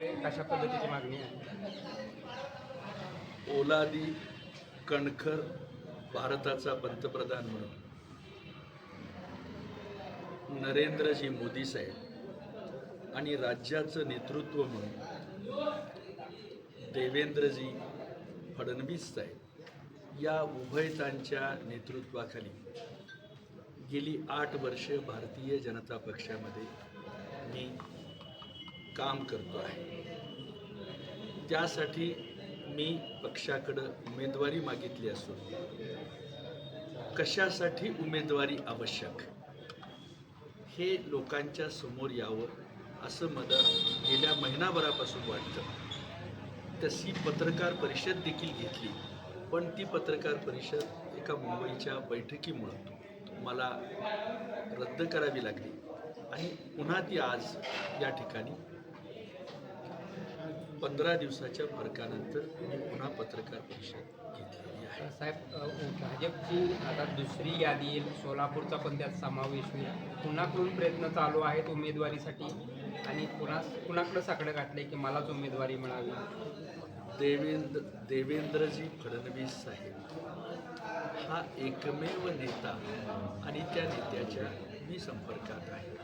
कशा पद्धतीची मागणी आहे? ओलादी कणखर भारताचा पंतप्रधान म्हणून. नरेंद्रजी मोदी साहेब आणि राज्याचं नेतृत्व म्हणून देवेंद्रजी फडणवीस साहेब या उभयतांच्या नेतृत्वाखाली गेली आठ वर्षे भारतीय जनता पक्षामध्ये मी काम करतो आहे. त्यासाठी मी पक्षाकडं उमेदवारी मागितली असून कशासाठी उमेदवारी आवश्यक? हे लोकांच्या समोर यावं असं मला गेल्या महिनाभरापासून वाटतं. तशी पत्रकार परिषद देखील घेतली पण ती पत्रकार परिषद एका मुंबईच्या बैठकीमुळं मला रद्द करावी लागली. आणि पुन्हा ती आज या ठिकाणी पंधरा दिवसाच्या फरकानंतर मी पुन्हा पत्रकार परिषद घेतलेली आहे. साहेब भाजपची आता दुसरी यादी येईल. सोलापूरचा पण त्यात समावेश होईल. कुणाकडून प्रयत्न चालू आहेत उमेदवारीसाठी? आणि कुणा कुणाकडं साकडं घातलंय की मलाच उमेदवारी मिळावी? देवेंद्र देवेंद्रजी फडणवीस साहेब. हा एकमेव नेता आणि त्या नेत्याच्या मी संपर्कात आहे.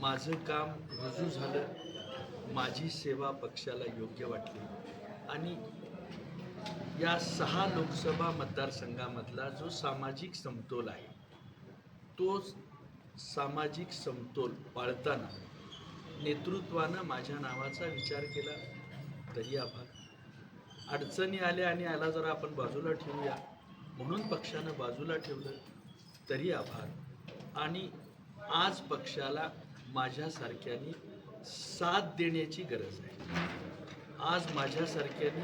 माझं काम रुजू झालं. माझी सेवा पक्षाला योग्य वाटली. आणि या सहा लोकसभा मतदारसंघामधला जो सामाजिक समतोल आहे तो सामाजिक समतोल पाळताना नेतृत्वानं माझ्या नावाचा विचार केला. तरी आभार अडचणी आल्या आणि याला जरा आपण बाजूला ठेवूया. म्हणून पक्षानं बाजूला ठेवलं तरी आभार आणि आज पक्षाला माझ्यासारख्याने साथ देण्याची गरज आहे. आज माझ्यासारख्याने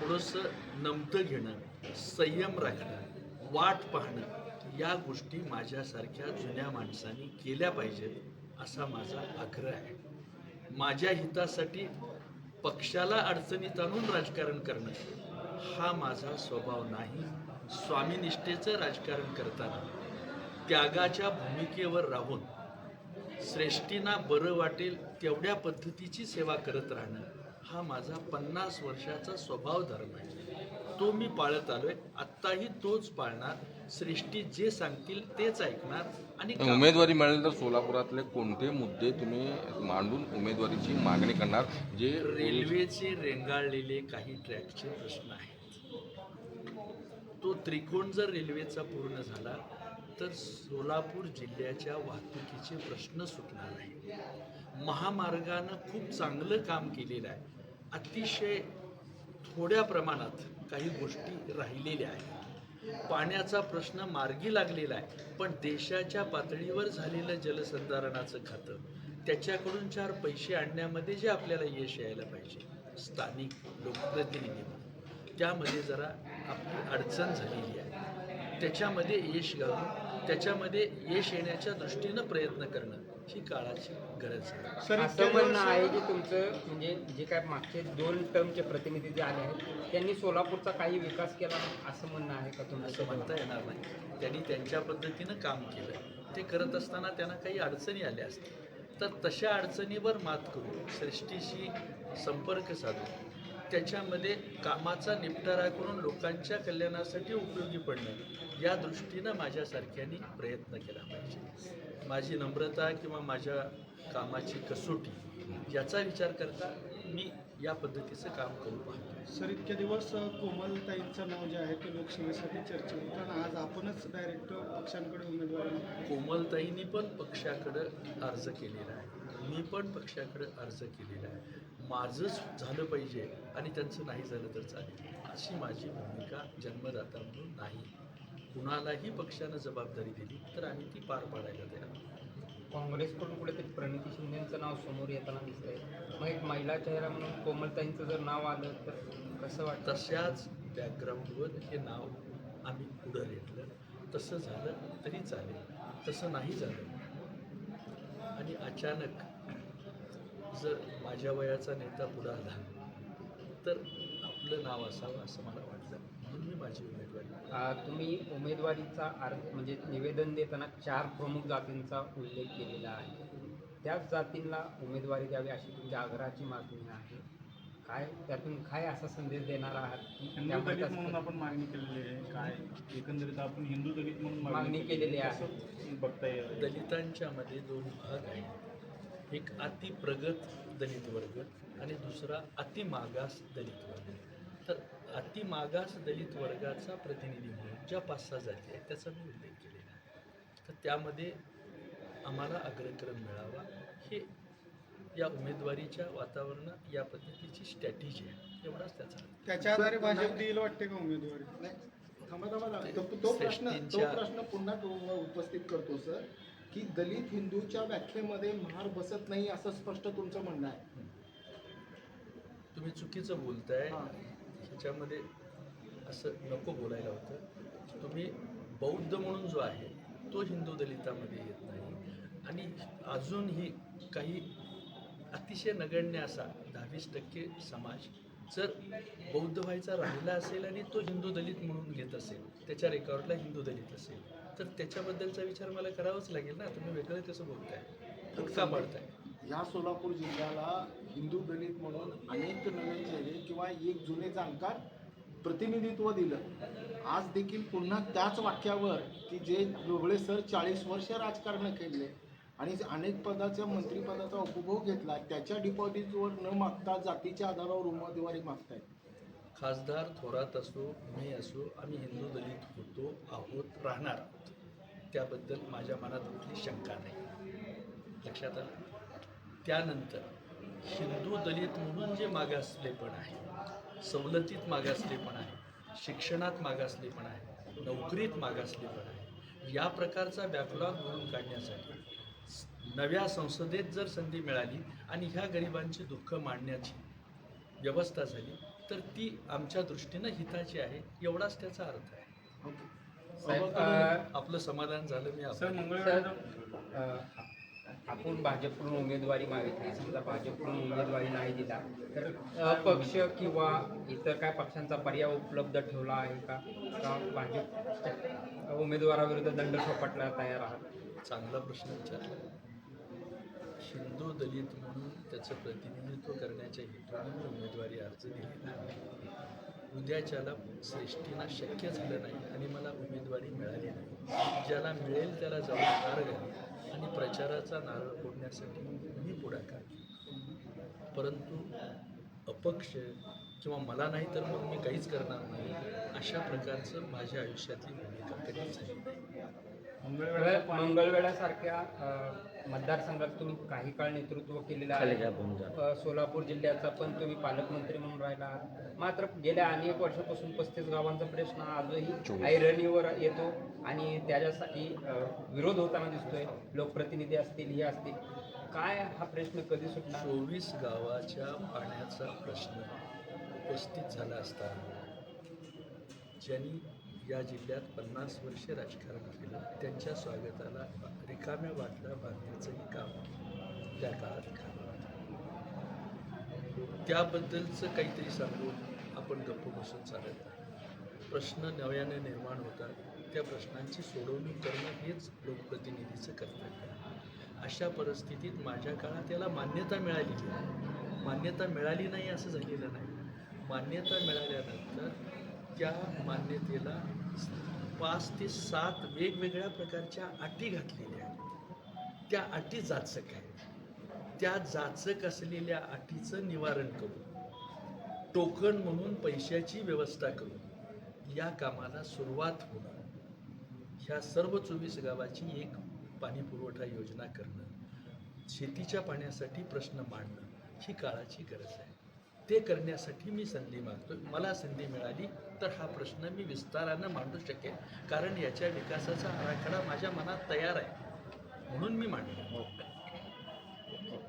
थोडंसं नमतं घेणं संयम राखणं वाट पाहणं या गोष्टी माझ्यासारख्या जुन्या माणसांनी केल्या पाहिजेत असा माझा आग्रह आहे. माझ्या हितासाठी पक्षाला अडचणीत आणून राजकारण करणं हा माझा स्वभाव नाही. स्वामीनिष्ठेचं राजकारण करताना त्यागाच्या भूमिकेवर राहून श्रेष्ठींना बरं वाटेल तेवढ्या पद्धतीची सेवा करत राहणं हा माझा पन्नास वर्षाचा स्वभाव धर्म आहे. तो मी पाळत आलोय. आत्ताही तोच पाळणार. श्रेष्ठी जे सांगतील तेच ऐकणार आणि उमेदवारी मिळाली तर सोलापुरातले कोणते मुद्दे तुम्ही मांडून उमेदवारीची मागणी करणार? जे रेल्वेचे रेंगाळलेले काही ट्रॅकचे प्रश्न आहेत. तो त्रिकोण जर रेल्वेचा पूर्ण झाला तर सोलापूर जिल्ह्याच्या वाहतुकीचे प्रश्न सुटणार आहे महामार्गानं खूप चांगलं काम केलेलं आहे. अतिशय थोड्या प्रमाणात काही गोष्टी राहिलेल्या आहेत. पाण्याचा प्रश्न मार्गी लागलेला आहे. पण देशाच्या पातळीवर झालेलं जलसंधारणाचं खातं त्याच्याकडून चार पैसे आणण्यामध्ये जे आपल्याला यश यायला पाहिजे स्थानिक लोकप्रतिनिधी म्हणून. त्यामध्ये जरा आपली अडचण झालेली आहे. त्याच्यामध्ये यश घालून त्याच्यामध्ये यश येण्याच्या दृष्टीनं प्रयत्न करणं ही काळाची गरज आहे. असं म्हणणं आहे की तुमचं म्हणजे जे काय मागचे दोन टर्मचे प्रतिनिधी जे आले आहेत त्यांनी सोलापूरचा काही विकास केला असं म्हणणं आहे का असं तुमचं म्हणता येणार नाही. त्यांनी त्यांच्या पद्धतीनं काम केलं. ते करत असताना त्यांना काही अडचणी आल्या असतील. तर तशा अडचणीवर मात करून श्रेष्ठीशी संपर्क साधून त्याच्यामध्ये कामाचा निपटारा करून लोकांच्या कल्याणासाठी उपयोगी पडणं या दृष्टीनं माझ्यासारख्यांनी प्रयत्न केला पाहिजे. माझी नम्रता किंवा माझ्या कामाची कसोटी याचा विचार करता मी या पद्धतीचं काम करू पाहतो. सर इतके दिवस कोमलताईंचं नाव जे आहे ते लोकसभेसाठी चर्चेत होतं आज आपणच डायरेक्ट पक्षांकडे उमेदवारी. कोमलताईंनी पण पक्षाकडं अर्ज केलेला आहे. मी पण पक्षाकडं अर्ज केलेला आहे. माझंच झालं पाहिजे आणि त्यांचं नाही झालं तर चालेल. अशी माझी भूमिका जन्मदाता म्हणून नाही. कुणालाही पक्षानं जबाबदारी दिली तर आम्ही ती पार पाडायला तयार. काँग्रेसकडून कुठेतरी प्रणिती शिंदेचं नाव समोर येताना दिसतंय. मग एक महिला चेहरा म्हणून कोमलताईंचं जर नाव आलं तर कसं वाटतं? तशाच बॅकग्राऊंडवर हे नाव आम्ही पुढं रेटलं तसं झालं तरी चालेल. तसं नाही झालं. आणि अचानक जर माझ्या वयाचा नेता पुढं आला तर आपलं नाव असावं असं मला वाटलं. म्हणून मी माझी उमेदवारी आ, तुम्ही उमेदवारीचा अर्ज म्हणजे निवेदन देताना चार प्रमुख जातींचा उल्लेख केलेला आहे. त्याच जातींना उमेदवारी द्यावी अशी तुमच्या आग्रहाची मागणी आहे. काय त्यातून काय असा संदेश देणार आहात की दलित म्हणून आपण मागणी केलेली आहे. काय एकंदरीत आपण हिंदू दलित म्हणून मागणी केलेली आहे. बघता येईल? दलितांच्या मध्ये दोन भाग आहेत. एक अति प्रगत दलित वर्ग आणि दुसरा अति मागास दलित वर्ग. तर अति मागास दलित वर्गाचा प्रतिनिधी म्हणून ज्या पाच सहा जाती आहेत त्याचा मी उल्लेख केलेला आहे. तर त्यामध्ये आम्हाला अग्रक्रम मिळावा. हे या उमेदवारीच्या वातावरणात या पद्धतीची स्ट्रॅटेजी आहे. एवढाच त्याचा. त्याच्या आधारे भाजप देईल वाटते का उमेदवारी? नाही थांबा थांबा थांबा. तो प्रश्न तो प्रश्न पुन्हा तो उपस्थित करतो सर. की दलित हिंदूच्या व्याख्येमध्ये महार बसत नाही असं स्पष्ट तुमचं म्हणणं आहे. तुम्ही चुकीचं बोलताय. ह्याच्यामध्ये असं नको बोलायला होतं. तुम्ही बौद्ध म्हणून जो आहे तो हिंदू दलितामध्ये येत नाही. आणि अजूनही काही अतिशय नगण्य असा दहावीस टक्के समाज जर बौद्ध व्हायचा राहिला असेल आणि तो हिंदू दलित म्हणून घेत असेल त्याच्या रेकॉर्डला हिंदू दलित असेल तर त्याच्याबद्दलचा विचार मला करावाच लागेल ना. तुम्ही वेगळं कसं बोलताय? फूट का पाडताय? ह्या सोलापूर जिल्ह्याला हिंदू दलित म्हणून अनेक नवीन चेहरे किंवा एक जुने जाणकार प्रतिनिधित्व दिलं. आज देखील पुन्हा त्याच वाक्यावर की जे ढोबळे सर चाळीस वर्ष राजकारण केले आणि अनेक पदाच्या मंत्रिपदाचा उपभोग घेतला त्याच्या डिपॉझिटवर न मागता जातीच्या आधारावर उमेदवारी मागतायत. खासदार थोरात असो मी असो आम्ही हिंदू दलित होतो आहोत राहणार आहोत. त्याबद्दल माझ्या मनात कुठली शंका नाही. लक्षात आलं? त्यानंतर हिंदू दलित म्हणून जे मागासलेपण आहे सवलतीत मागासलेपण आहे शिक्षणात मागासलेपण आहे नोकरीत मागासलेपण आहे या प्रकारचा बॅकलॉग भरून काढण्यासाठी नव्या संसदेत जर संधी मिळाली आणि ह्या गरिबांची दुःख मांडण्याची व्यवस्था झाली तर ती आमच्या दृष्टीनं हिताची आहे एवढाच त्याचा अर्थ आहे. साहेब आपलं समाधान झालं मी सर आभारी. मंगळवेळा अ, आपण भाजपकडून उमेदवारी मागितली समजा भाजपकडून उमेदवारी नाही दिला तर अपक्ष किंवा इतर काय पक्षांचा पर्याय उपलब्ध ठेवला आहे का? का भाजप उमेदवाराविरुद्ध दंड थोपटला तयार आहात? चांगला प्रश्न विचारला. हिंदू दलित म्हणून त्याचं प्रतिनिधित्व करण्याच्या हेतूने उमेदवारी अर्ज दिलेला आहे. उद्याच्याला श्रेष्ठीना शक्य झालं नाही आणि मला उमेदवारी मिळाली नाही. ज्याला मिळेल त्याला जाऊन मार्ग घाली आणि प्रचाराचा नारळ फोडण्यासाठी मी पुढाकार परंतु अपक्ष किंवा मला नाही तर मग मी काहीच करणार नाही अशा प्रकारचं माझ्या आयुष्यातली भूमिका कधीच आहे मंगळवेळा मंगळवेळासारख्या मतदारसंघात तुम्ही काही काळ नेतृत्व केलेलं आहे. अ, सोलापूर जिल्ह्याचा पण तुम्ही पालकमंत्री म्हणून राहिला आहात मात्र गेल्या अनेक वर्षापासून पस्तीस गावांचा प्रश्न आजही ऐरणीवर येतो आणि त्याच्यासाठी अ, विरोध होताना दिसतोय. लोकप्रतिनिधी असतील हे असतील. काय हा प्रश्न कधी सुटणार? चोवीस गावाच्या पाण्याचा प्रश्न उपस्थित झाला असताना ज्यांनी या जिल्ह्यात पन्नास वर्षे राजकारण केलं. त्यांच्या स्वागताला रिकाम्या बाटल्या बांधण्याचंही काम त्या काळात त्याबद्दलचं काहीतरी सांगून आपण गप्प बसून चालत नाही प्रश्न नव्याने निर्माण होतात. त्या प्रश्नांची सोडवणूक करणं हेच लोकप्रतिनिधीचं कर्तव्य आहे. अशा परिस्थितीत माझ्या काळात याला मान्यता मिळाली. मान्यता मिळाली नाही असं झालेलं नाही. मान्यता मिळाल्यानंतर त्या मान्यतेला पाच ते सात वेगवेगळ्या प्रकारच्या अटी घातलेल्या आहेत. त्या अटी जाचक आहेत. त्या जाचक असलेल्या अटीचं निवारण करून टोकन म्हणून पैशाची व्यवस्था करून या कामाला सुरुवात होणं. ह्या सर्व चोवीस गावाची एक पाणी पुरवठा योजना करणं शेतीच्या पाण्यासाठी प्रश्न मांडणं ही काळाची गरज आहे. ते करण्यासाठी मी संधी मागतो मला संधी मिळाली तर हा प्रश्न मी विस्तारानं मांडू शकेन. कारण याच्या विकासाचा आराखडा माझ्या मनात तयार आहे. म्हणून मी मांडला.